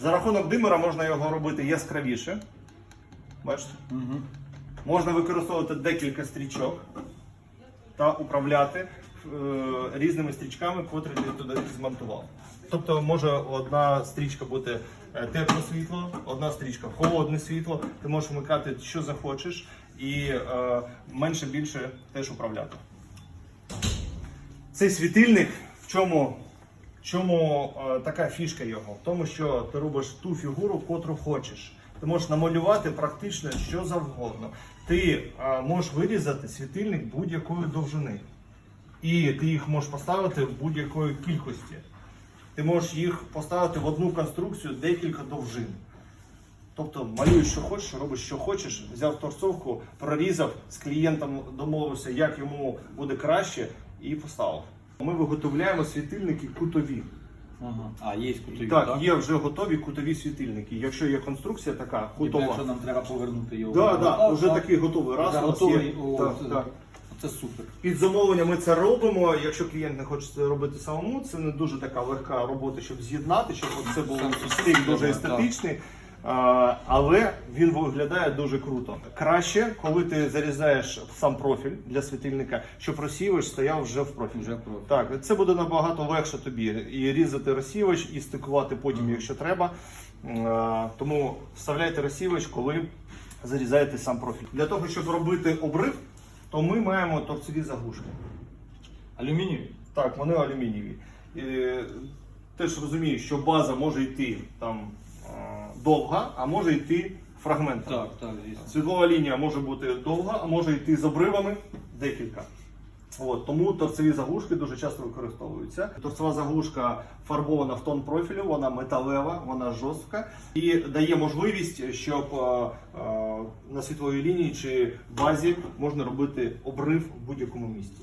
За рахунок димера можна його робити яскравіше. Бачите? Можна використовувати декілька стрічок та управляти е, різними стрічками, котрі ти туди змонтував. Тобто може одна стрічка бути е, тепле світло, одна стрічка холодне світло. Ти можеш вмикати, що захочеш, і е, менше більше теж управляти. Цей світильник в чому, чому е, така фішка його? В тому, що ти робиш ту фігуру, котру хочеш. Ти можеш намалювати практично що завгодно. Ти е, можеш вирізати світильник будь-якої довжини. І ти їх можеш поставити в будь-якої кількості. Ти можеш їх поставити в одну конструкцію декілька довжин. Тобто малюєш, що хочеш, робиш, що хочеш, взяв торцовку, прорізав, з клієнтом домовився, як йому буде краще, і поставив. Ми виготовляємо світильники кутові. Ага. А, є кутові, Так, так? є вже готові кутові світильники. Якщо є конструкція така, кутова. якщо нам треба повернути його. Так, так, Так, вже так. такий готовий. Раз Вже готовий. є. О, Так, це, так. це супер. Під замовлення ми це робимо. Якщо клієнт не хоче це робити самому, це не дуже така легка робота, щоб з'єднати, щоб це був стиль дуже естетичний. А, але він виглядає дуже круто. Краще, коли ти зарізаєш сам профіль для світильника, щоб розсіювач стояв вже в профілі. Вже в профілі. Так, це буде набагато легше тобі і різати розсіювач, і стикувати потім, якщо треба. Тому вставляйте розсіювач, коли зарізаєте сам профіль. Для того, щоб робити обрив, то ми маємо торцеві заглушки. Алюмінієві? Так, вони алюмінієві. Е, Теж розумієш, що база може йти там довга, а може йти фрагментами. Так, так, звісно. Світлова лінія може бути довга, а може йти з обривами декілька. От, тому торцеві заглушки дуже часто використовуються. Торцева заглушка фарбована в тон профілю, вона металева, вона жорстка і дає можливість, щоб е, е, на світловій лінії чи базі можна робити обрив в будь-якому місці.